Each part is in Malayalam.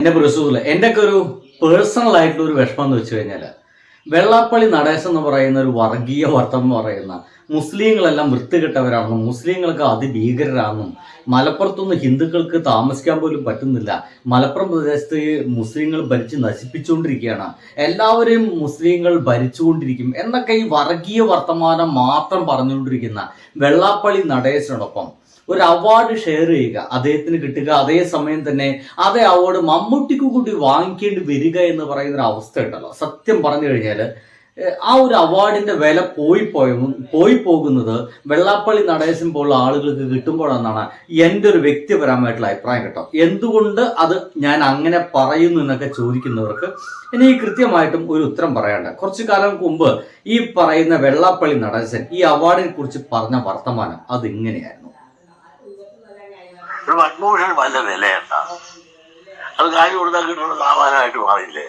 എന്റെ പ്രസൂല്ല എന്റെ ഒക്കെ ഒരു പേഴ്സണൽ ആയിട്ടുള്ള ഒരു വിഷമം എന്ന് വെച്ച് കഴിഞ്ഞാൽ വെള്ളാപ്പള്ളി നടേശൻ എന്ന് പറയുന്ന ഒരു വർഗീയ വർത്തം എന്ന് പറയുന്ന മുസ്ലിങ്ങളെല്ലാം വൃത്തികെട്ടവരാണെന്നും മുസ്ലിങ്ങൾക്ക് അതിഭീകരരാണെന്നും മലപ്പുറത്തുനിന്ന് ഹിന്ദുക്കൾക്ക് താമസിക്കാൻ പോലും പറ്റുന്നില്ല മലപ്പുറം പ്രദേശത്ത് മുസ്ലിങ്ങൾ ഭരിച്ച് നശിപ്പിച്ചുകൊണ്ടിരിക്കുകയാണ് എല്ലാവരെയും മുസ്ലിങ്ങൾ ഭരിച്ചുകൊണ്ടിരിക്കും എന്നൊക്കെ ഈ വർഗീയ വർത്തമാനം മാത്രം പറഞ്ഞുകൊണ്ടിരിക്കുന്ന വെള്ളാപ്പള്ളി നടേശനോടൊപ്പം ഒരു അവാർഡ് ഷെയർ ചെയ്യുക. അദ്ദേഹത്തിന് കിട്ടുക. അതേ സമയം തന്നെ അതേ അവാർഡ് മമ്മൂട്ടിക്ക് കൂടി വാങ്ങിക്കേണ്ടി വരിക എന്ന് പറയുന്ന ഒരു അവസ്ഥ ഉണ്ടല്ലോ. സത്യം പറഞ്ഞു കഴിഞ്ഞാൽ ആ ഒരു അവാർഡിന്റെ വില പോയി പോയ പോയി പോകുന്നത് വെള്ളാപ്പള്ളി നടേശൻ പോലുള്ള ആളുകൾക്ക് കിട്ടുമ്പോഴെന്നാണ് എന്റെ ഒരു വ്യക്തിപരമായിട്ടുള്ള അഭിപ്രായം കേട്ടോ. എന്തുകൊണ്ട് അത് ഞാൻ അങ്ങനെ പറയുന്നു എന്നൊക്കെ ചോദിക്കുന്നവർക്ക് എനിക്ക് കൃത്യമായിട്ടും ഒരു ഉത്തരം പറയാണ്ട് കുറച്ചു കാലം മുമ്പ് ഈ പറയുന്ന വെള്ളാപ്പള്ളി നടേശൻ ഈ അവാർഡിനെ കുറിച്ച് പറഞ്ഞ വർത്തമാനം അത് ഇങ്ങനെയായിരുന്നു ഒരു വല്ല വില വിലയുണ്ട അത് കാര്യം കൊടുത്താൽ കിട്ടുന്ന സാമാനമായിട്ട് മാറിയില്ലേ?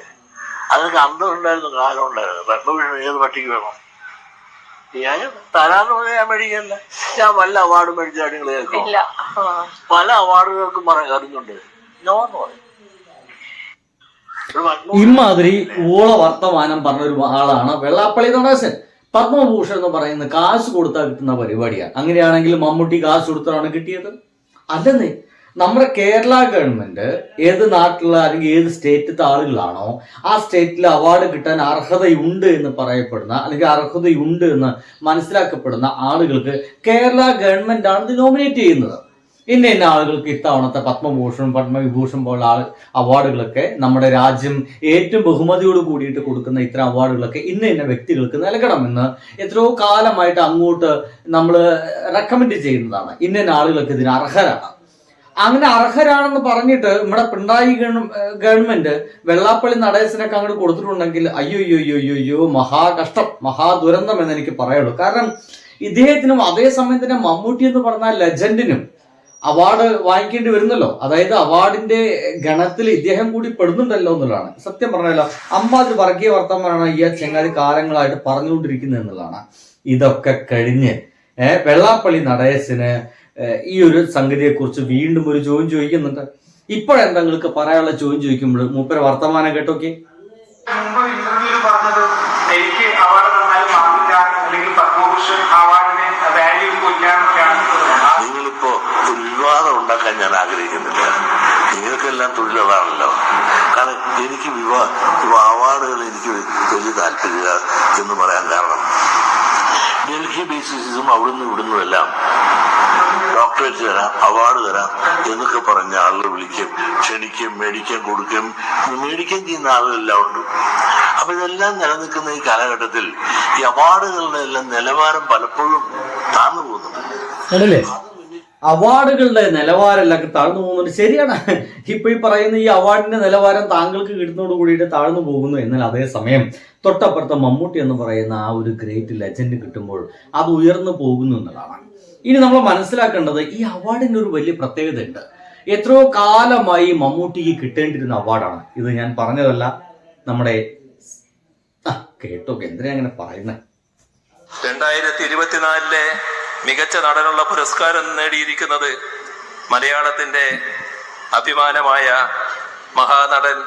അതൊക്കെ അന്തം ഉണ്ടായിരുന്നു കാലം ഉണ്ടായിരുന്നു പത്മഭൂഷൺ ഏത് പട്ടിക്ക് വേണം? ഞാൻ തരാന്ന് പറഞ്ഞാൽ ഞാൻ മേടിക്കല്ല ഞാൻ വല്ല അവാർഡ് മേടിച്ചാൽ നിങ്ങൾ കേൾക്കും. ഇല്ല. പല അവാർഡുകൾക്കും പറയാൻ അറിഞ്ഞുണ്ട് നോ എന്ന് പറയും ഇമാതിരി ഊള വർത്തമാനം പറഞ്ഞ ഒരു ആളാണ് വെള്ളാപ്പള്ളി നടേശൻ. പത്മഭൂഷൺ എന്ന് പറയുന്ന കാശ് കൊടുത്താൽ കിട്ടുന്ന പരിപാടിയാണ്. അങ്ങനെയാണെങ്കിൽ മമ്മൂട്ടി കാശ് കൊടുത്താണ് കിട്ടിയത്. അല്ലെന്നേ നമ്മുടെ കേരള ഗവൺമെന്റ് ഏത് നാട്ടിലുള്ള അല്ലെങ്കിൽ ഏത് സ്റ്റേറ്റിലത്തെ ആളുകളാണോ ആ സ്റ്റേറ്റിൽ അവാർഡ് കിട്ടാൻ അർഹതയുണ്ട് എന്ന് പറയപ്പെടുന്ന അല്ലെങ്കിൽ അർഹതയുണ്ട് എന്ന് മനസ്സിലാക്കപ്പെടുന്ന ആളുകൾക്ക് കേരള ഗവൺമെന്റ് ആണ് ഇത് നോമിനേറ്റ് ചെയ്യുന്നത്. ഇന്ന ഇന്ന ആളുകൾക്ക് ഇത്തവണത്തെ പത്മഭൂഷൺ പത്മവിഭൂഷൺ പോലുള്ള ആൾ അവാർഡുകളൊക്കെ നമ്മുടെ രാജ്യം ഏറ്റവും ബഹുമതിയോട് കൂടിയിട്ട് കൊടുക്കുന്ന ഇത്തരം അവാർഡുകളൊക്കെ ഇന്ന ഇന്ന വ്യക്തികൾക്ക് നൽകണമെന്ന് എത്രയോ കാലമായിട്ട് അങ്ങോട്ട് നമ്മൾ റെക്കമെൻഡ് ചെയ്യുന്നതാണ്. ഇന്ന ഇന്ന ആളുകൾക്ക് ഇതിന് അർഹരാണ്. അങ്ങനെ അർഹരാണെന്ന് പറഞ്ഞിട്ട് നമ്മുടെ പിണറായി ഗവൺമെന്റ് വെള്ളാപ്പള്ളി നടേശനൊക്കെ അങ്ങോട്ട് കൊടുത്തിട്ടുണ്ടെങ്കിൽ അയ്യോ അയ്യോ അയ്യോ അയ്യോ മഹാകഷ്ടം മഹാദുരന്തം എന്ന് എനിക്ക് പറയുള്ളൂ കാരണം ഇദ്ദേഹത്തിനും അതേസമയം തന്നെ മമ്മൂട്ടി എന്ന് പറഞ്ഞ ലെജൻഡിനും അവാർഡ് വാങ്ങിക്കേണ്ടി വരുന്നല്ലോ. അതായത് അവാർഡിന്റെ ഗണത്തിൽ ഇദ്ദേഹം കൂടി പെടുന്നുണ്ടല്ലോ എന്നുള്ളതാണ്. സത്യം പറഞ്ഞല്ലോ അമ്മാതിരി വർഗീയ വർത്തമാനാണ് ഈ ചെങ്ങാതി കാലങ്ങളായിട്ട് പറഞ്ഞുകൊണ്ടിരിക്കുന്നത് എന്നുള്ളതാണ്. ഇതൊക്കെ കഴിഞ്ഞ് വെള്ളാപ്പള്ളി നടേശന് ഈ ഒരു സംഗതിയെക്കുറിച്ച് വീണ്ടും ഒരു ചോദ്യം ചോദിക്കുന്നുണ്ട്. ഇപ്പോഴെന്താ നിങ്ങൾക്ക് പറയാനുള്ള ചോദ്യം ചോദിക്കുമ്പോൾ മൂപ്പര വർത്തമാനം കേട്ടോക്കെ മുമ്പ് ഇന്റർവ്യൂവിൽ പറഞ്ഞത് എനിക്ക് അവാർഡ് തന്നാലും വാങ്ങില്ല അല്ലെങ്കിൽ പത്മഭൂഷൺ അവാർഡിന് വാല്യൂ ഇല്ല എന്നൊക്കെയാണ് നിങ്ങളിപ്പോ ഒരു വിവാദം ഉണ്ടാക്കാൻ ഞാൻ ആഗ്രഹിക്കുന്നില്ല നിങ്ങൾക്കെല്ലാം തൊഴിലതാണല്ലോ കാരണം എനിക്ക് വിവാഹ അവാർഡുകൾ എനിക്ക് വലിയ താല്പര്യമില്ല എന്ന് പറയാൻ കാരണം ഡൽഹി ബേസിസും അവിടുന്ന് ഇവിടുന്നും എല്ലാം ഡോക്ടറേറ്റ് തരാം അവാർഡ് തരാം എന്നൊക്കെ പറഞ്ഞ ആളുകൾ വിളിക്കും ക്ഷണിക്കും മേടിക്കാൻ കൊടുക്കും മേടിക്കാൻ ചെയ്യുന്ന ആളുകളെല്ലാം ഉണ്ട് അപ്പൊ ഇതെല്ലാം നിലനിൽക്കുന്ന ഈ കാലഘട്ടത്തിൽ ഈ അവാർഡുകളുടെ എല്ലാം നിലവാരം പലപ്പോഴും താന്നു പോകുന്നുണ്ട്. അവാർഡുകളുടെ നിലവാരമല്ല താഴ്ന്നു പോകുന്നുണ്ട്. ശരിയാണ്. ഇപ്പൊ ഈ പറയുന്ന ഈ അവാർഡിന്റെ നിലവാരം താങ്കൾക്ക് കിട്ടുന്നതോട് കൂടിയിട്ട് താഴ്ന്നു പോകുന്നു. എന്നാൽ അതേസമയം തൊട്ടപ്പുറത്തെ മമ്മൂട്ടി എന്ന് പറയുന്ന ആ ഒരു ഗ്രേറ്റ് ലെജൻഡ് കിട്ടുമ്പോൾ അത് ഉയർന്നു പോകുന്നു എന്നുള്ളതാണ് ഇനി നമ്മൾ മനസ്സിലാക്കേണ്ടത് ഈ അവാർഡിന് ഒരു വലിയ പ്രത്യേകത ഉണ്ട് എത്രയോ കാലമായി മമ്മൂട്ടിക്ക് കിട്ടേണ്ടിരുന്ന അവാർഡാണ്. ഇത് ഞാൻ പറഞ്ഞതല്ല. നമ്മുടെ കേട്ടോ എന്തിനാ അങ്ങനെ പറയുന്നത് രണ്ടായിരത്തി ഇരുപത്തിനാലിലെ മികച്ച നടനുള്ള പുരസ്കാരം നേടിയിരിക്കുന്നത് മലയാളത്തിന്റെ അഭിമാനമായ മഹാനടൻ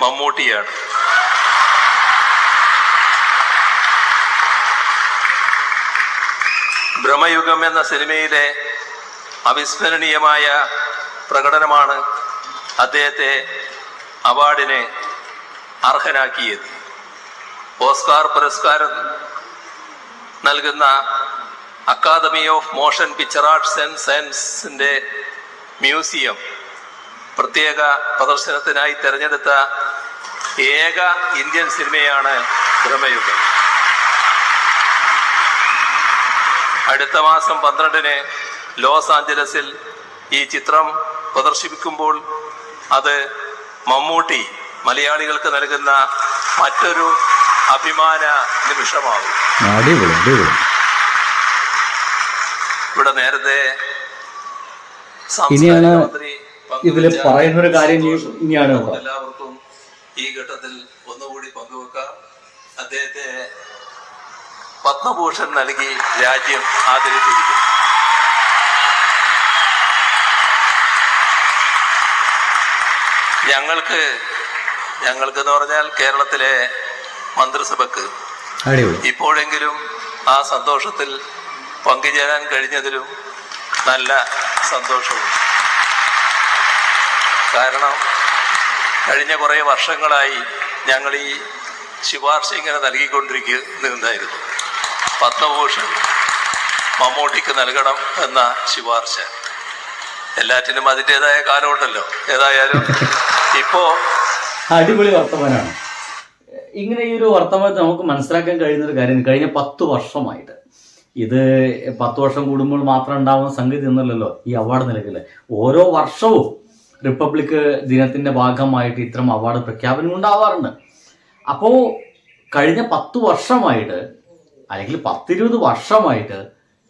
മമ്മൂട്ടിയാണ്. ഭ്രമയുഗം എന്ന സിനിമയിലെ അവിസ്മരണീയമായ പ്രകടനമാണ് അദ്ദേഹത്തെ അവാർഡിന് അർഹനാക്കിയത്. ഓസ്കാർ പുരസ്കാരം നൽകുന്ന academy of motion picture arts and സയൻസിന്റെ മ്യൂസിയം പ്രത്യേക പ്രദർശനത്തിനായി തിരഞ്ഞെടുത്ത ഏക ഇന്ത്യൻ സിനിമയാണ് ഭ്രമയുഗം അടുത്ത മാസം പന്ത്രണ്ടിന് ലോസ് ആഞ്ചലസിൽ ഈ ചിത്രം പ്രദർശിപ്പിക്കുമ്പോൾ അത് മമ്മൂട്ടി മലയാളികൾക്ക് നൽകുന്ന മറ്റൊരു അഭിമാന നിമിഷമാകും. ഇവിടെ നേരത്തെ ഇനിയാണ് ഇതിൽ പറയുന്ന ഒരു കാര്യം ഇനിയാണ്. എല്ലാവർക്കും ഈ ഘട്ടത്തിൽ ഒന്നുകൂടി പങ്കുവെക്കാം. അദ്ദേഹത്തെ പത്മഭൂഷൺ നൽകി രാജ്യം ആദരിച്ചിരിക്കുന്നു. ഞങ്ങൾക്ക് ഞങ്ങൾക്ക് എന്ന് പറഞ്ഞാൽ കേരളത്തിലെ മന്ത്രിസഭക്ക് ഇപ്പോഴെങ്കിലും ആ സന്തോഷത്തിൽ പങ്കുചേരാൻ കഴിഞ്ഞതിലും നല്ല സന്തോഷവും. കാരണം കഴിഞ്ഞ കുറേ വർഷങ്ങളായി ഞങ്ങൾ ഈ ശുപാർശ ഇങ്ങനെ നൽകിക്കൊണ്ടിരിക്കുന്നുണ്ടായിരുന്നു. പത്മഭൂഷൺ മമ്മൂട്ടിക്ക് നൽകണം എന്ന ശുപാർശ. എല്ലാറ്റിനും അതിന്റെതായ കാലമുണ്ടല്ലോ. ഏതായാലും ഇപ്പോ അടിപൊളി വർത്തമാനമാണ് ഇങ്ങനെ ഈ ഒരു വർത്തമാനത്തെ നമുക്ക് മനസ്സിലാക്കാൻ കഴിയുന്ന ഒരു കാര്യം കഴിഞ്ഞ പത്ത് വർഷമായിട്ട്. ഇത് പത്ത് വർഷം കൂടുമ്പോൾ മാത്രം ഉണ്ടാവുന്ന സംഗതി എന്നല്ലല്ലോ ഈ അവാർഡ് നൽകൽ ഓരോ വർഷവും റിപ്പബ്ലിക് ദിനത്തിന്റെ ഭാഗമായിട്ട് ഇത്തരം അവാർഡ് പ്രഖ്യാപനം ഉണ്ടാവാറുണ്ട്. അപ്പോൾ കഴിഞ്ഞ പത്ത് വർഷമായിട്ട് അല്ലെങ്കിൽ പത്തിരുപത് വർഷമായിട്ട്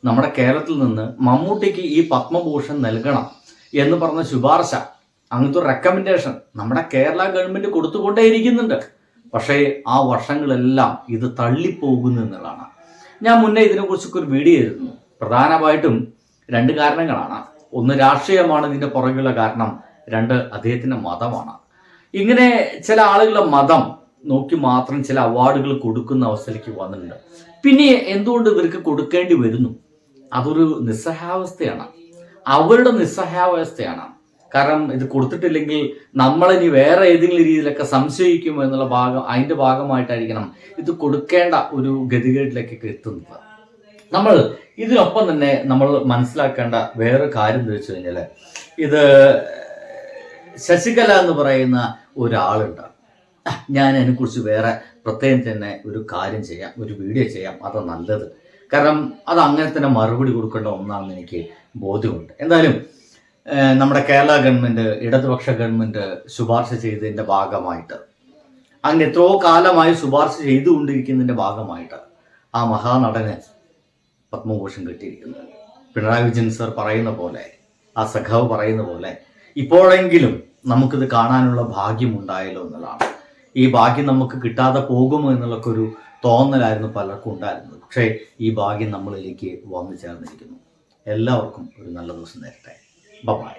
നമ്മുടെ കേരളത്തിൽ നിന്ന് മമ്മൂട്ടിക്ക് ഈ പത്മഭൂഷൺ നൽകണം എന്ന് പറഞ്ഞ ശുപാർശ അങ്ങനത്തെ ഒരു റെക്കമെൻഡേഷൻ നമ്മുടെ കേരള ഗവൺമെന്റ് കൊടുത്തുകൊണ്ടേയിരിക്കുന്നുണ്ട്. പക്ഷേ ആ വർഷങ്ങളെല്ലാം ഇത് തള്ളിപ്പോകുന്നു എന്നുള്ളതാണ്. ഞാൻ മുന്നേ ഇതിനെക്കുറിച്ചൊക്കെ ഒരു വീഡിയോ ചെയ്തിരുന്നു പ്രധാനമായിട്ടും രണ്ട് കാരണങ്ങളാണ്. ഒന്ന് രാഷ്ട്രീയമാണ് ഇതിന്റെ പുറകിലുള്ള കാരണം. രണ്ട് അദ്ദേഹത്തിന്റെ മതമാണ്. ഇങ്ങനെ ചില ആളുകളുടെ മതം നോക്കി മാത്രം ചില അവാർഡുകൾ കൊടുക്കുന്ന അവസ്ഥയിലേക്ക് വന്നിട്ടുണ്ട്. പിന്നെ എന്തുകൊണ്ട് ഇവർക്ക് കൊടുക്കേണ്ടി വരുന്നു? അതൊരു നിസ്സഹാവസ്ഥയാണ് അവരുടെ നിസ്സഹാവസ്ഥയാണ് കാരണം ഇത് കൊടുത്തിട്ടില്ലെങ്കിൽ നമ്മളിനി വേറെ ഏതെങ്കിലും രീതിയിലൊക്കെ സംശയിക്കുമോ എന്നുള്ള ഭാഗം അതിന്റെ ഭാഗമായിട്ടായിരിക്കണം ഇത് കൊടുക്കേണ്ട ഒരു ഗതികേട്ടിലേക്കൊക്കെ എത്തുന്നത്. നമ്മൾ ഇതിനൊപ്പം തന്നെ നമ്മൾ മനസ്സിലാക്കേണ്ട വേറെ കാര്യം എന്ന് വെച്ച് കഴിഞ്ഞാൽ ഇത് ശശികല എന്ന് പറയുന്ന ഒരാളുണ്ട്. ഞാൻ അതിനെക്കുറിച്ച് വേറെ പ്രത്യേകം തന്നെ ഒരു കാര്യം ചെയ്യാം ഒരു വീഡിയോ ചെയ്യാം അത് നല്ലത്. കാരണം അത് അങ്ങനെ തന്നെ മറുപടി കൊടുക്കേണ്ട ഒന്നാണെന്ന് എനിക്ക് ബോധ്യമുണ്ട്. എന്തായാലും നമ്മുടെ കേരള ഗവൺമെന്റ് ഇടതുപക്ഷ ഗവൺമെന്റ് ശുപാർശ ചെയ്തതിന്റെ ഭാഗമായിട്ട് അങ്ങനെ എത്രയോ കാലമായി ശുപാർശ ചെയ്തുകൊണ്ടിരിക്കുന്നതിന്റെ ഭാഗമായിട്ട് ആ മഹാനടന് പത്മഭൂഷൺ കിട്ടിയിരിക്കുന്നത് പിണറായി വിജയൻ സർ പറയുന്ന പോലെ ആ സഖാവ് പറയുന്ന പോലെ ഇപ്പോഴെങ്കിലും നമുക്കിത് കാണാനുള്ള ഭാഗ്യം ഉണ്ടായല്ലോ എന്നുള്ളതാണ്. ഈ ഭാഗ്യം നമുക്ക് കിട്ടാതെ പോകുമോ എന്നുള്ളൊക്കെ ഒരു തോന്നലായിരുന്നു പലർക്കും ഉണ്ടായിരുന്നത്. പക്ഷേ ഈ ഭാഗ്യം നമ്മളിലേക്ക് വന്നു ചേർന്നിരിക്കുന്നു. എല്ലാവർക്കും ഒരു നല്ല ദിവസം നേരട്ടെ. Bye-bye.